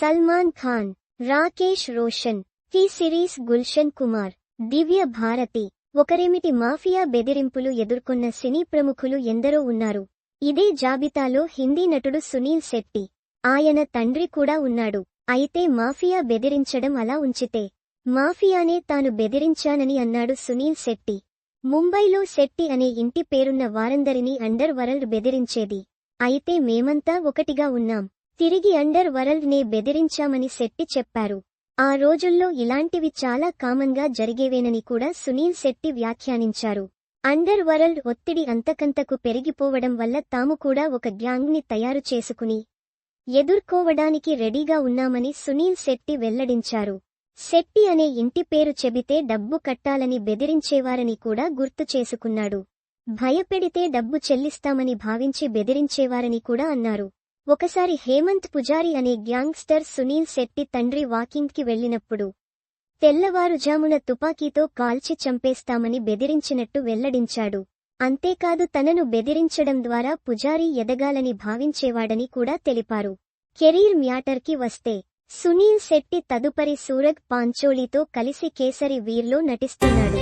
Salman Khan Rakesh Roshan T Series Gulshan Kumar Divya Bharti ఒకరేమిటి mafia బెదిరింపులు ఎదుర్కొన్న సినీ ప్రముఖులు ఎందరో ఉన్నారు. ఇదే జాబితాలో హిందీ నటుడు సునీల్ శెట్టి. ఆయన తండ్రి కూడా ఉన్నాడు. అయితే మాఫియా బెదిరించడం అలా ఉంచితే మాఫియానే తాను బెదిరించానని అన్నాడు సునీల్ శెట్టి. ముంబైలో శెట్టి అనే ఇంటి పేరున్న వారందరినీ అండర్ వరల్డ్ బెదిరించేది. అయితే మేమంతా ఒకటిగా ఉన్నాం. తిరిగి అండర్ వరల్డ్ నే బెదిరించామని శెట్టి చెప్పారు. ఆ రోజుల్లో ఇలాంటివి చాలా కామన్గా జరిగేవేనని కూడా సునీల్ శెట్టి వ్యాఖ్యానించారు. అండర్ వరల్డ్ ఒత్తిడి అంతకంతకు పెరిగిపోవడం వల్ల తాము కూడా ఒక గ్యాంగ్ని తయారు చేసుకుని ఎదుర్కోవడానికి రెడీగా ఉన్నామని సునీల్ శెట్టి వెల్లడించారు. శెట్టి అనే ఇంటి పేరు చెబితే డబ్బు కట్టాలని బెదిరించేవారని కూడా గుర్తు చేసుకున్నాడు. భయపెడితే డబ్బు చెల్లిస్తామని భావించి బెదిరించేవారని కూడా అన్నారు. ఒకసారి హేమంత్ పుజారి అనే గ్యాంగ్స్టర్ సునీల్ శెట్టి తండ్రి వాకింగ్కి వెళ్ళినప్పుడు తెల్లవారుజామున తుపాకీతో కాల్చి చంపేస్తామని బెదిరించినట్టు వెల్లడించాడు. అంతేకాదు తనను బెదిరించడం ద్వారా పుజారి ఎదగాలని భావించేవాడని కూడా తెలిపారు. కెరీర్ మ్యాటర్కి వస్తే సునీల్ శెట్టి తదుపరి సూరగ్ పాంచోలీతో కలిసి కేసరి వీర్లో నటిస్తున్నాడు.